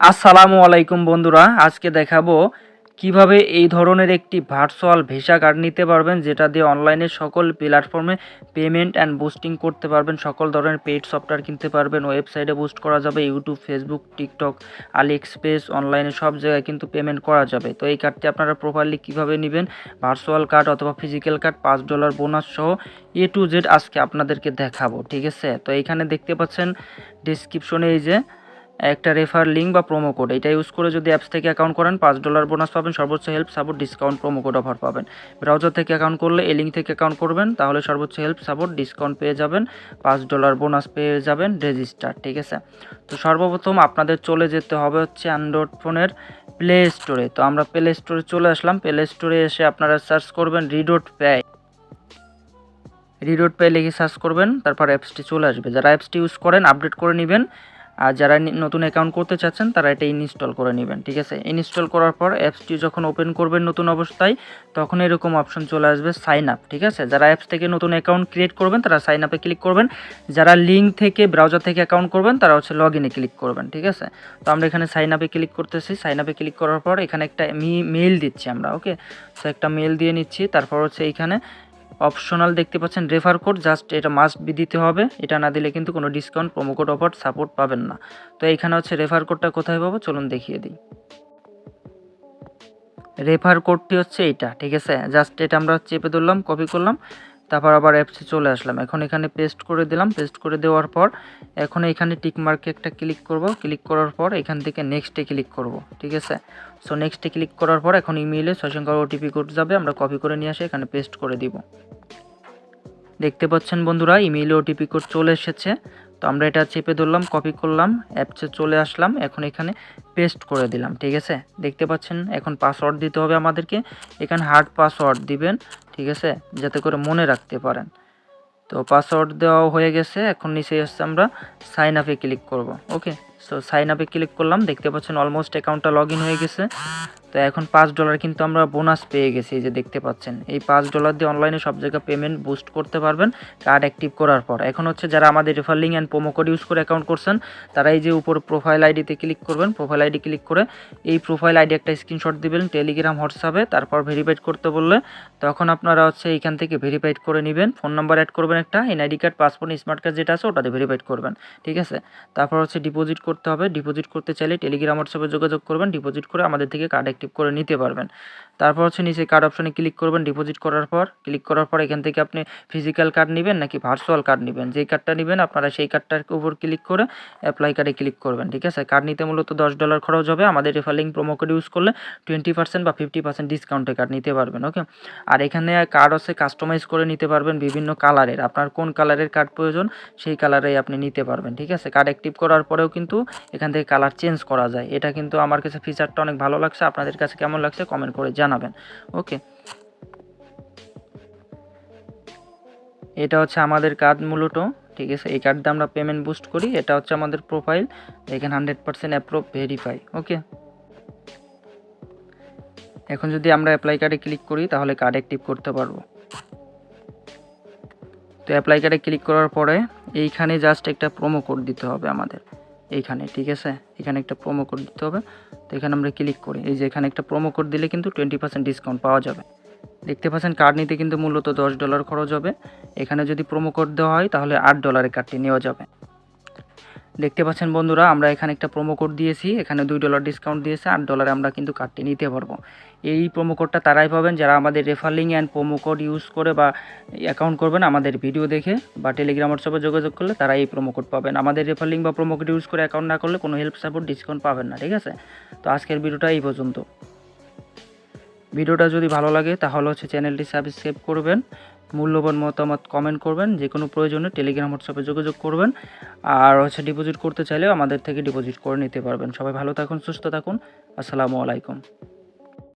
আসসালামু আলাইকুম বন্ধুরা, আজকে দেখাবো কীভাবে এই ধরনের একটি ভার্চুয়াল ভিসা কার্ড নিতে পারবেন, যেটা দিয়ে অনলাইনে সকল প্ল্যাটফর্মে পেমেন্ট অ্যান্ড বুস্টিং করতে পারবেন, সকল ধরনের পেইড সফটওয়্যার কিনতে পারবেন ওয়েবসাইটে বুস্ট করা যাবে YouTube Facebook TikTok AliExpress অনলাইনে সব জায়গায় কিন্তু পেমেন্ট করা যাবে। তো এই কার্ডটি আপনারা প্রপারলি কীভাবে নেবেন ভার্চুয়াল কার্ড অথবা ফিজিক্যাল কার্ড পাঁচ ডলার বোনাস সহ এ টু জেড আজকে আপনাদেরকে দেখাবো, ঠিক আছে? তো এখানে দেখতে পাচ্ছেন ডিসক্রিপশনে এই যে একটা রেফার লিঙ্ক বা প্রোমো কোড এটা ইউজ করে যদি অ্যাপস থেকে অ্যাকাউন্ট করেন, পাঁচ ডলার বোনাস পাবেন, সর্বোচ্চ help support discount promo code offer পাবেন। ব্রাউজার থেকে অ্যাকাউন্ট করলে, এই লিঙ্ক থেকে অ্যাকাউন্ট করবেন, তাহলে সর্বোচ্চ হেল্প সাপোর্ট ডিসকাউন্ট পেয়ে যাবেন, পাঁচ ডলার বোনাস পেয়ে যাবেন রেজিস্টার ঠিক আছে? তো সর্বপ্রথম আপনাদের চলে যেতে হবে হচ্ছে অ্যান্ড্রয়েড ফোনের প্লে স্টোরে তো আমরা প্লে স্টোরে চলে আসলাম। প্লে স্টোরে এসে আপনারা সার্চ করবেন রিডোট পে রিডোট পে লিখে সার্চ করবেন, তারপর অ্যাপসটি চলে আসবে। যারা অ্যাপসটি ইউজ করেন আপডেট করে নেবেন। আর যারা নতুন অ্যাকাউন্ট করতে চাচ্ছেন, তারা এটা ইনস্টল করে নেবেন, ঠিক আছে? ইনস্টল করার পর অ্যাপসটি যখন ওপেন করবেন নতুন অবস্থায়, তখন এরকম অপশন চলে আসবে সাইন আপ ঠিক আছে? যারা অ্যাপস থেকে নতুন অ্যাকাউন্ট ক্রিয়েট করবেন, তারা সাইন আপে ক্লিক করবেন। যারা লিঙ্ক থেকে ব্রাউজার থেকে অ্যাকাউন্ট করবেন, তারা হচ্ছে লগ ইনে ক্লিক করবেন, ঠিক আছে? তো আমরা এখানে সাইন আপে ক্লিক করতেছি। সাইন আপে ক্লিক করার পর এখানে একটা মেইল দিচ্ছি আমরা ওকে তো একটা মেইল দিয়ে নিচ্ছি, তারপর হচ্ছে এইখানে অপশনাল দেখতে পাচ্ছেন রেফার কোড, জাস্ট এটা মাস্ট বি দিতে হবে। এটা না দিলে কিন্তু কোনো discount promo code offer support পাবেন না। তো এইখানে হচ্ছে রেফার কোডটা কোথায় পাবো? চলুন দেখিয়ে দিই। রেফার কোডটি হচ্ছে এইটা, ঠিক আছে? জাস্ট এটা আমরা চেপে ধরলাম কপি করলাম। তারপর আবার অ্যাপসে চলে আসলাম। এখন এখানে পেস্ট করে দিলাম। পেস্ট করে দেওয়ার পর এখন এখানে টিক মার্কে একটা ক্লিক করব। ক্লিক করার পর এখান থেকে নেক্সটে ক্লিক করব, ঠিক আছে? সো নেক্সটে ক্লিক করার পর এখন ইমেইলে সংখ্যার ওটিপি কোড যাবে। আমরা কপি করে নিয়ে আসে এখানে পেস্ট করে দিব। দেখতে পাচ্ছেন বন্ধুরা ইমেইলে ওটিপি কোড চলে এসেছে। তো আমরা এটা চেপে ধরলাম কপি করলাম অ্যাপসে চলে আসলাম। এখন এখানে পেস্ট করে দিলাম, ঠিক আছে? দেখতে পাচ্ছেন, এখন পাসওয়ার্ড দিতে হবে আমাদেরকে। এখানে হার্ড পাসওয়ার্ড দিবেন। ঠিক আছে? যাতে করে মনে রাখতে পারেন। তো পাসওয়ার্ড দেওয়া হয়ে গেছে। এখন নিচে এসছে আমরা সাইন আপে ক্লিক করব। ওকে সো সাইন আপে ক্লিক করলাম। দেখতে পাচ্ছেন অলমোস্ট অ্যাকাউন্টটা লগ হয়ে গেছে। তো এখন পাঁচ ডলার কিন্তু আমরা বোনাস পেয়ে গেছি যে দেখতে পাচ্ছেন। এই পাঁচ ডলার দিয়ে অনলাইনে সব জায়গায় পেমেন্ট বুস্ট করতে পারবেন কার্ড অ্যাক্টিভ করার পর। এখন হচ্ছে যারা আমাদের refer link and promo code use করে অ্যাকাউন্ট করছেন, তারা এই যে উপর প্রোফাইল আইডিতে ক্লিক করবেন প্রোফাইল আইডি ক্লিক করে এই প্রোফাইল আইডি একটা স্ক্রিনশট দিবেন টেলিগ্রাম হোয়াটসঅ্যাপে তারপর ভেরিফাইড করতে বললে তখন আপনারা হচ্ছে এইখান থেকে ভেরিফাইড করে নেবেন। ফোন নাম্বার অ্যাড করবেন একটা NID card passport smart card যেটা আছে ওটাতে ভেরিফাইড করবেন, ঠিক আছে? তারপর হচ্ছে ডিপোজিট করতে হবে। ডিপোজিট করতে চাইলে টেলিগ্রাম হোয়াটসঅ্যাপে যোগাযোগ করবেন। ডিপোজিট করে আমাদের থেকে কার্ড অ্যাক্টিভ করে নিতে পারবেন। তারপর হচ্ছে নিচে কার্ড অপশনে ক্লিক করবেন ডিপোজিট করার পর। ক্লিক করার পর এখান থেকে আপনি ফিজিক্যাল কার্ড নেবেন নাকি ভার্চুয়াল কার্ড নেবেন? যেই কার্ডটা নেবেন, আপনারা সেই কার্ডটার উপর ক্লিক করে অ্যাপ্লাই কার্ডে ক্লিক করবেন, ঠিক আছে? কার্ড নিতে মূলত দশ ডলার খরচ হবে। আমাদের রেফারিং প্রোমো কোড ইউজ করলে টোয়েন্টি পার্সেন্ট বা ফিফটি পার্সেন্ট ডিসকাউন্টে কার্ড নিতে পারবেন ওকে আর এখানে কার্ড হচ্ছে কাস্টমাইজ করে নিতে পারবেন বিভিন্ন কালারের আপনার কোন কালারের কার্ড প্রয়োজন, সেই কালারেই আপনি নিতে পারবেন, ঠিক আছে? কার্ড অ্যাক্টিভ করার পরেও কিন্তু এখান থেকে কালার চেঞ্জ করা যায়। এটা কিন্তু আমার কাছে ফিচারটা অনেক ভালো লাগছে। আপনাদের কাছে কেমন লাগছে কমেন্ট করে জানাবেন। ওকে এটা হচ্ছে আমাদের কার্ড মূলত ঠিক আছে? এই কার্ড দিয়ে আমরা পেমেন্ট বুস্ট করি, এটা হচ্ছে আমাদের প্রোফাইল এখানে hundred percent approve verify okay এখন যদি আমরা অ্যাপ্লাই কার্ডে ক্লিক করি, তাহলে কার্ড অ্যাক্টিভ করতে পারব। তো অ্যাপ্লাই কার্ডে ক্লিক করার পরে, এইখানে জাস্ট একটা প্রোমো কোড দিতে হবে আমাদের। এইখানে, ঠিক আছে? এখানে একটা প্রোমো কোড দিতে হবে। তো এখানে আমরা ক্লিক করি। এই যে এখানে একটা প্রোমো কোড দিলে কিন্তু টোয়েন্টি পার্সেন্ট ডিসকাউন্ট পাওয়া যাবে। দেখতে পাচ্ছেন কার্ড নিতে কিন্তু মূলত দশ ডলার খরচ হবে। এখানে যদি প্রোমো কোড দেওয়া হয়, তাহলে আট ডলারে কার্ডটি নেওয়া যাবে। দেখতে পাচ্ছেন বন্ধুরা, আমরা এখানে একটা প্রোমো কোড দিয়েছি। এখানে দুই ডলার ডিসকাউন্ট দিয়েছে। আট ডলারে আমরা কিন্তু কার্ডটি নিতে পারব। এই প্রোমো কোডটা তারাই পাবেন। যারা আমাদের referral and promo code use করে বা অ্যাকাউন্ট করবেন, আমাদের ভিডিও দেখে বা টেলিগ্রাম হোয়াটসঅ্যাপে যোগাযোগ করলে তারা এই প্রোমো কোড পাবেন। আমাদের রেফারলিং বা প্রোমো কোড ইউজ করে অ্যাকাউন্ট না করলে কোনো হেল্প সাপোর্ট ডিসকাউন্ট পাবেন না, ঠিক আছে? তো আজকের ভিডিওটা এই পর্যন্ত। ভিডিওটা যদি ভালো লাগে, তাহলে হচ্ছে চ্যানেলটি সাবস্ক্রাইব করবেন, মূল্যবান মতামত কমেন্ট করবেন যে কোনো প্রয়োজনে টেলিগ্রাম হোয়াটসঅ্যাপে যোগাযোগ করবেন, আর হচ্ছে ডিপোজিট করতে চাইলেও আমাদের থেকে ডিপোজিট করে নিতে পারবেন। সবাই ভালো থাকুন, সুস্থ থাকুন। আসসালামু আলাইকুম।